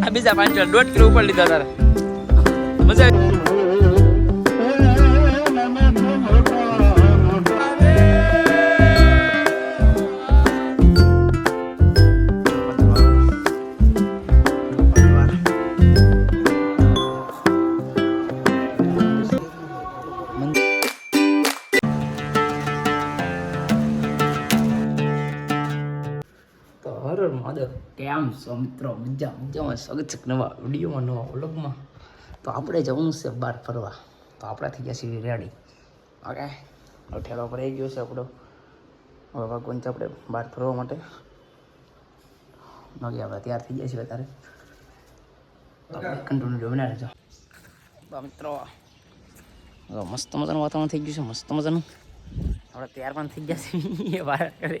આ બીજા પાંચ દોઢ કિલો ઉપર લીધા તારે મજા કેમ છો મિત્રો? મજા મજામાં. છે નવા વિડીયોમાં, નવા વ્લોગમાં. તો આપણે જવું છે બહાર ફરવા. તો આપણે થઈ ગયા છીએ રેડી. ઓકે? ઠેલો પર આવી ગયો છે આપણો. હવે ભગવાન છે આપણે બહાર ફરવા માટે. બાકી આપણે, તૈયાર થઈ ગયા છીએ આપણે કન્ટિન્યુ બનાવી રહેજો. મિત્રો મસ્ત મજાનું વાતાવરણ થઈ ગયું છે, મસ્ત મજાનું. આપણે તૈયાર પણ થઈ ગયા છીએ, એ વાત કરે.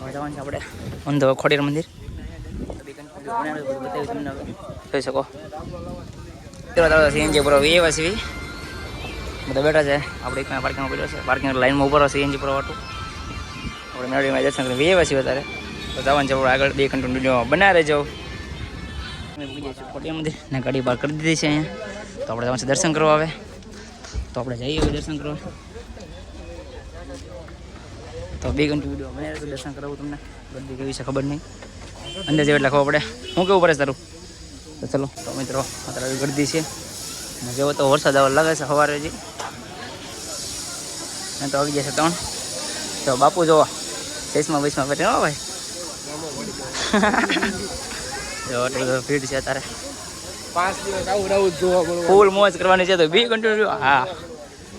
આપણે અંધ ખોડીર મંદિર. જોઈ શકો. સીએનજી પર વી, એવા બધા બેઠા છે. આપણે એક પાર્કિંગમાં પડ્યો છે. પાર્કિંગ લાઈનમાં ઊભો સીએનજી પર વાટું આપણે મેળવીમાં દર્શન કરી વી વધારે છીએ અત્યારે તો જવાનું છે આપણે આગળ. બે કન્ટિન્યુ બનાવી રહેજો જઈશું મંદિર. ને ગાડી બહાર કરી દીધી છે અહીંયા. તો આપણે જવાનું દર્શન કરવા આવે તો આપણે જઈએ દર્શન કરવા. તો બે ઘંટી વીડિયો મને તો દર્શન કરાવું તમને. ગરદી કેવી છે ખબર નહીં. અંદાજે એટલે ખબર પડે. હું કેવું પડે તારું? તો ચલો તો મિત્રો અત્યારે ગરદી છે. અને જેવો તો વરસાદ આવવા લાગે છે સવારે હજી. તો આવી જશે ત્રણ. તો બાપુ જોવા. ચેસમાં બેસમાં બેઠે હો ભાઈ? જો ભીડ છે અત્યારે. ફૂલ મોજ કરવાની છે તો બી કન્ટિન્યુ હા.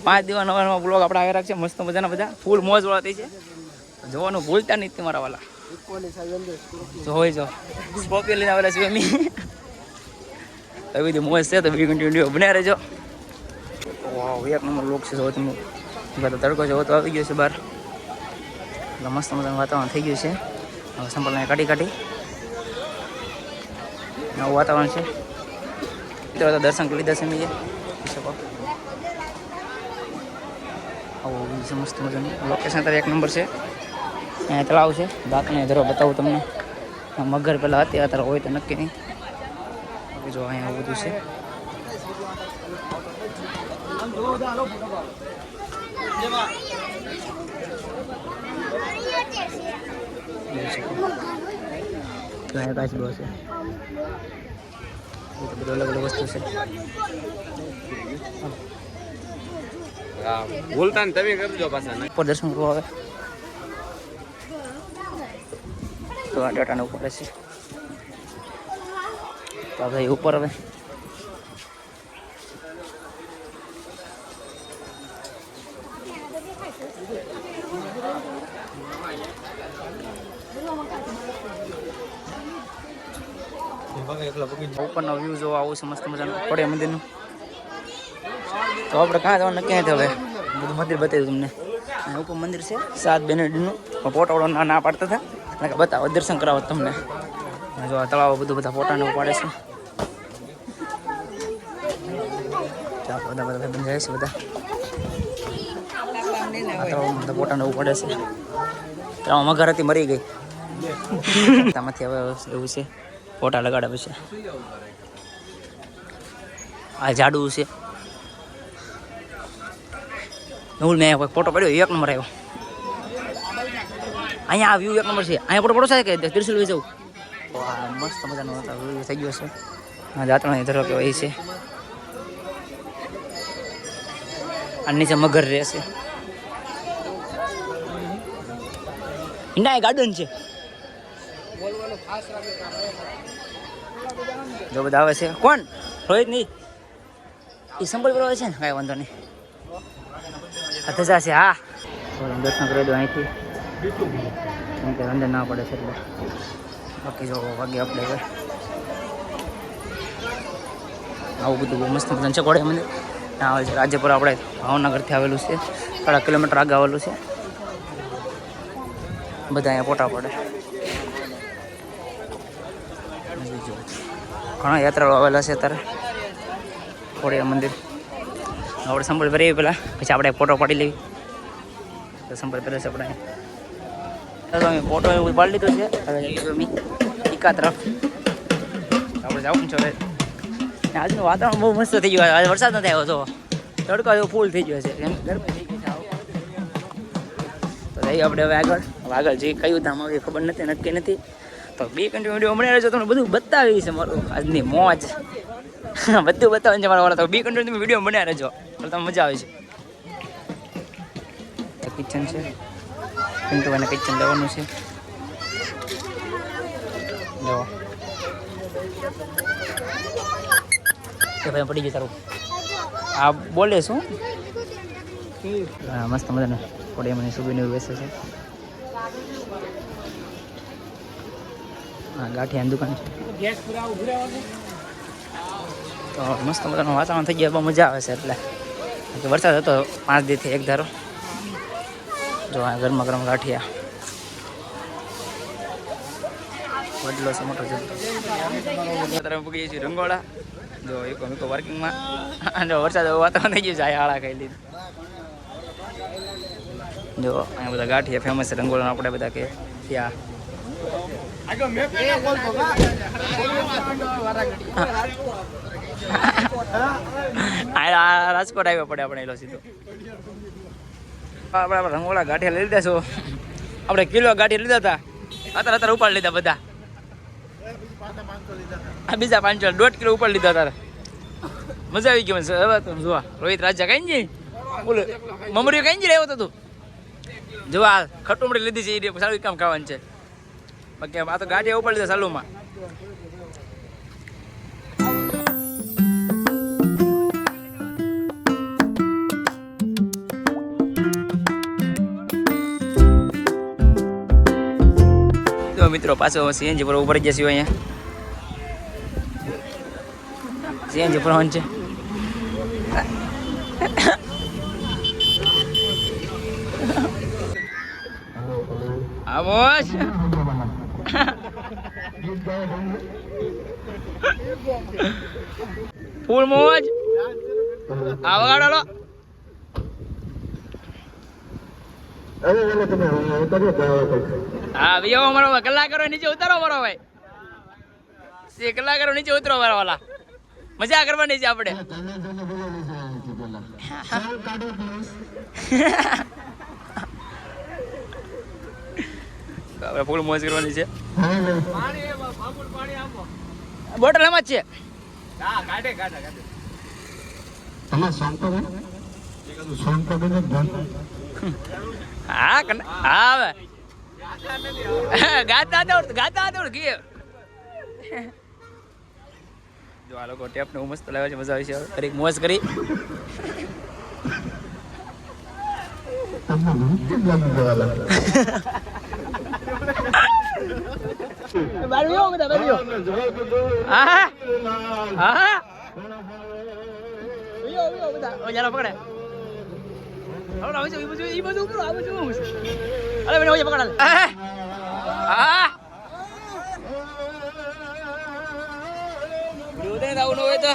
પાંચ દિવસ નવા નવા બ્લોગ આપણે આગળ રાખશે. મસ્ત મજાના બધા. ફૂલ મોજ વાળા થઈ છે. જોવાનું ભૂલતા નહીં તમારા વાલા. ઇકોની જો. સ્કોર્પિયો લઈને અમે. એવી બધી મોજ છે તો બી કન્ટિન્યુ બનાવી રહેજો. એક નંબર લોક છે જો તમે. બધા તડકો જેવો તો આવી ગયો છે બહાર. એટલે મસ્ત મજાનું વાતાવરણ થઈ ગયું છે. હવે સંપલને કાઢી કાઢી. નવું વાતાવરણ છે. મિત્રો બધા દર્શન કરી લીધા છે મેં જોઈ આવું છે મસ્ત મજાનું. લોકેશન અત્યારે એક નંબર છે. અહીંયા તળાવ છે. દાંતને ધરો બતાવું તમને. મગર પેલા હતી અત્યારે હોય તો નક્કી નહીં. જો અહીંયા આવું બધું છે. જોઈ શકો. તો છે. બધું અલગ અલગ વસ્તુ છે. બોલતા ને તમે કરજો પાછા. ઉપર દર્શન કરવા આવે. આ ડેટાને ઉપર છે તો ભાઈ ઉપર હવે. ઉપરનો વ્યૂ જોવા આવું છે, મસ્ત મજાનું. પડે મંદિરનું. તો આપણે કાં જવાનું નક્કી હવે. બધું મંદિર બતાવ્યું તમને. ઉપર મંદિર છે, સાત બેનડીનું. ના ના પાડતા હતા. એટલે બતાવો, દર્શન કરાવો તમને. અને જો આ તળાવ બધું બધા ફોટાને ઉપાડે છે. બધા બધા ભાઈ જાય છે બધા. તળાવમાં બધા ફોટાને ઉપાડે છે. તળાવમાં મગર હતી મરી ગઈ. ત્યાંમાંથી હવે એવું છે, ફોટા લગાડે પછી. આ જાડું છે. નવું મેં ફોટો પડ્યો? એક નંબર આવ્યો. અહીંયા વ્યૂ એક નંબર છે. અહીંયા ફોટો પડો છે કે ત્રિશુલ લઈ જવું? મસ્ત મજાનો વ્યૂ થઈ ગયો છે. આ જાત્રાની ધરો કે એ છે. આ નીચે મગર રહેશે ઈંડા ગાર્ડન છે. જો બધા આવે છે. કોણ? રોહિત નહીં એ સંભળ આવે છે ને? કાંઈ વાંધો નહીં. આ ધજા છે હા. દર્શન કરી દો અહીંથી. કેમ કે અંદર ના પડે છે એટલે બાકી જો વાગે આપણે હવે. આવું બધું બહુ મસ્ત મતલબ છે ઘોડે મંદિર. ત્યાં આવે છે રાજ્યપુર આપણે ભાવનગરથી આવેલું છે. સાડા કિલોમીટર આગળ આવેલું છે. બધા અહીંયા ફોટા પડે. ઘણા યાત્રાળુ આવેલા છે અત્યારે. ખોડિયા મંદિર. આપણે સંભળ ભરીએ પહેલાં, પછી આપણે ફોટો પાડી લેવી. સંભળ પહેલાં છે આપણે. તો અમે ફોટો એવું પાડી લીધો છે. હવે જઈશું અમે ટીકા તરફ. આપણે જવું છે હવે. આજનું વાતાવરણ બહુ મસ્ત થઈ ગયું. આજે વરસાદ નથી આવ્યો તો તડકો એવો ફૂલ થઈ ગયો છે. એમ ગરમી થઈ ગઈ છે તો જઈએ આપણે હવે આગળ. હવે આગળ જે કયું ધામ આવે ખબર નથી નક્કી નથી. તો બે કન્ટિન્યુ વીડિયો હમણાં રહેજો. તમને બધું બતાવી છે મારું આજની મોજ. બધું બતાવે છે મારા વાળા. તો બે કન્ટિન્યુ તમે વીડિયો બનાવી રહેજો. તો તમને મજા આવે છે. કિચન છે? પિન્ટુભાઈને કિચન લેવાનું છે જો ભાઈ પડી ગયું તારું આ બોલે શું હા મસ્ત મજાને પડી મને સુબીને બેસે છે હા ગાંઠિયાની દુકાન તો મસ્ત મજાનું વાતાવરણ થઈ ગયા બહુ મજા આવે છે એટલે. વરસાદ હતો પાંચ દીથી એક ધારો. જો આ ગરમા ગરમ ગાંઠિયા. વડલો છે મોટો તરફ પૂગીએ છીએ રંગોળા. જો એક મીકો વર્કિંગમાં જો વરસાદ વાતાવરણ થઈ ગયું છે આળા ખાઈ લીધી. જો અહીંયા બધા ગાંઠિયા ફેમસ છે રંગોળા આપણે બધા કે ત્યાં. રાજકોટ આવ્યો પડે આપણે એલો સીધો. આપણે રંગોળા ગાંઠિયા લઈ લીધા છો. આપણે કિલો ગાંઠિયા લીધા હતા. અત્યારે અત્યારે ઉપાડ લીધા બધા. આ બીજા પાંચસો દોઢ કિલો ઉપર લીધા તારે મજા આવી ગઈ મને હવે જોવા. રોહિત રાજા કઈ નહીં બોલો, મમરીઓ કઈ નહીં રહ્યો તો તું? જોવા ખટુમડી લીધી છે એ સારું કામ ખાવાનું છે. બાકી આ તો ગાંઠિયા ઉપર લીધા સાલુમાં. તો મિત્રો, પાછો સીએનજી પર ઉપર જશે અહીંયા. સીએનજી પર છે. ફૂલ મોજ. આ વગાડો હા મારો કલાકારો નીચે ઉતારો મારો ભાઈ. કલાકારો નીચે ઉતરો મારા વાલા. મજા કરવાની છે આપણે. આપણે ફૂલ મોજ કરવાની છે. બોટલ એમાં જ છે. હા કન- હા ગાતા આવડતું ગાતા આવડતું ગીએ જો આ લોકો ટેપ ને મસ્ત લાવે છે મજા આવે છે. કરી મોજ કરી. બધા હા. હા. બધા ઓ યાર પકડે. હવે આવે છે ઈ બાજુ ઈ બાજુ ઉપર આ બાજુ આવું છે? અરે મને ઓય પકડ હા! હા દાવ નો હોય તો.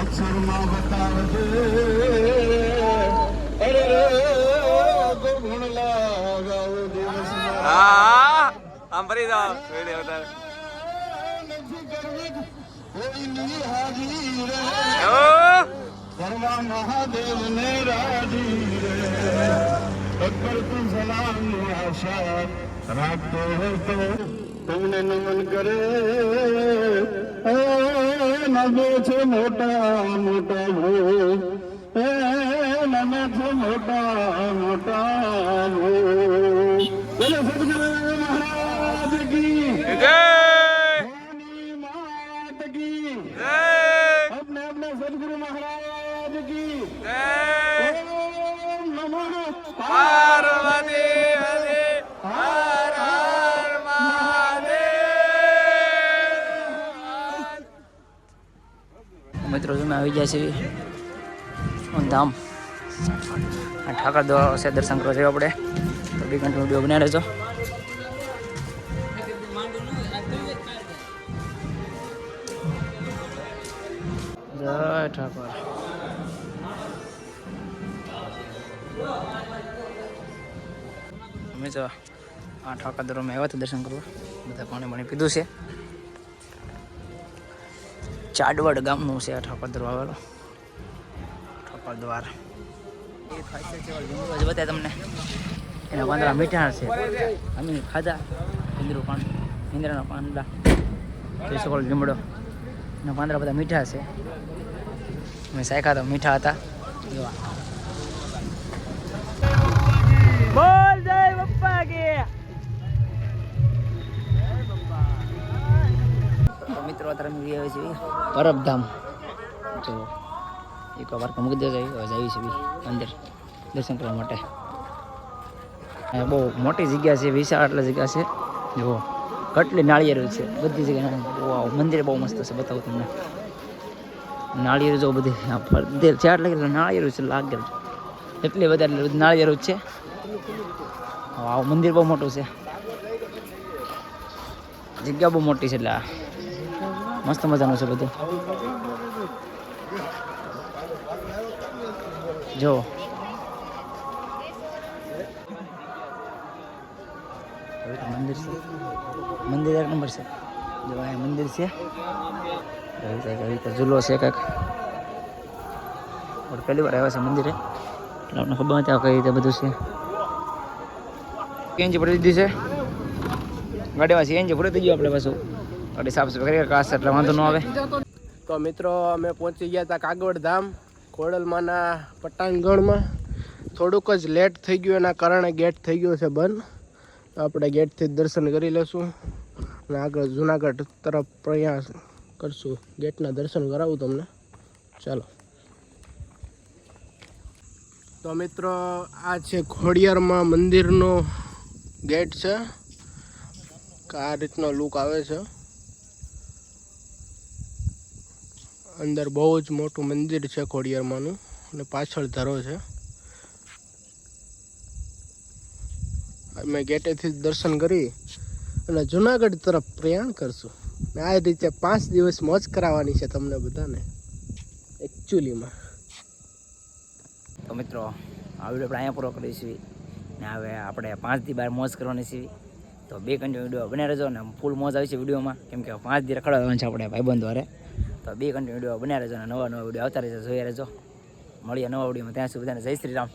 અક્ષરમાં બતાવજે. અરે ગુણ લાગાવ દિવસ હા આમ ફરી જાઓ વીડિયો ઉતાર નથી કરવી કોઈની હાજી રે ઓ કરવા મહાદેવ ને રાજી રે અકબર તું સલામની આશા રાખતો હોય તો તમને નમન મહારાજ કી પાર્વતી હર હર મહાદેવ. મિત્રો તમે આવી ગયા છે ધામ. આ ઠાકર દ્વારા દર્શન કરવા જઈએ આપણે તો બી કંટ્રોલ વીડિયો બનાવી રહેજો જય ઠાકોર. અમે તો આ ઠાકર દરમાં આવ્યા હતા દર્શન કરવા. બધા પાણી પાણી પીધું છે. ચાડવડ ગામનું છે આ ઠાકોર દર આવેલો ઠાકોર દ્વાર જ બતાવે તમને. એના પાંદડા મીઠા છે. અમે ખાધા ઇન્દ્રુ પાન ઇન્દ્રના પાંદડા. લીમડો. એના પાંદડા બધા મીઠા છે. અમે સાયખા તો મીઠા હતા. બોલ જય પપ્પા કે. મિત્રો અત્યારે અમે આવે છે. પરબધામ. જો એક વાર મૂકી દેજો હવે જઈએ છે અંદર દર્શન કરવા માટે. બહુ મોટી જગ્યા છે વિશાળ એટલે જગ્યા છે. જુઓ કટલી નાળિયેર છે બધી જગ્યાએ. મંદિર બહુ મસ્ત છે બતાવું તમને. નાળિયેરો જો બધી ફરતે છે એટલે નાળિયેરો છે, લાગેલ. એટલી બધા એટલે છે. વાવ મંદિર બહુ મોટું છે. જગ્યા બહુ મોટી છે એટલે મસ્ત મજાનું છે બધું. જો. મંદિર છે. મંદિર નંબર છે. જો અહીંયા મંદિર છે. ઝૂલો છે કંઈક પહેલી વાર આવ્યા છે મંદિરે. એટલે અમને ખબર નથી કઈ રીતે બધું છે. સીએનજી પડી દીધી છે. ગાડીમાં સીએનજી પૂરી થઈ ગયું આપણે પાછું. ગાડી સાફ સફાઈ કરી કાશ એટલે વાંધો ન આવે. તો મિત્રો, અમે પહોંચી ગયા હતા કાગવડ ધામ, ખોડલમાંના પટાંગણમાં થોડુંક જ લેટ થઈ ગયું, એના કારણે ગેટ થઈ ગયો છે બંધ. તો આપણે ગેટથી દર્શન કરી લઈશું. અને આગળ જુનાગઢ તરફ પ્રયાસ. કરશું. ગેટના દર્શન કરાવું તમને. ચાલો. તો મિત્રો, આ છે ખોડિયારમાં મંદિરનો ગેટ છે. આ રીતનો લુક આવે છે. અંદર બહુ જ મોટું મંદિર છે ખોડિયારમાંનું. અને પાછળ ધરો છે. અમે ગેટેથી દર્શન કરી અને જુનાગઢ તરફ પ્રયાણ કરશું. અને આ રીતે પાંચ દિવસ મોજ કરાવવાની છે તમને બધાને એકચ્યુઅલીમાં તો મિત્રો, આ વીડિયો અહીંયા પૂરો કરીએ છીએ ને હવે આપણે પાંચથી બાર મોજ કરવાની છીએ તો બે કન્ટિન્યુ વીડિયો બને રહેજો ને ફૂલ મોજ આવી છે વિડીયોમાં. કેમ કે પાંચ દી રખડવાનું છે આપણે ભાઈબંધ વારે તો બે કન્ટિન્યુ વીડિયો બને રહેજો અને નવા નવા વીડિયો આવતા રહેજો, જોયા રહેજો. મળીએ નવા વિડીયોમાં ત્યાં સુધી બધાને જય શ્રી રામ.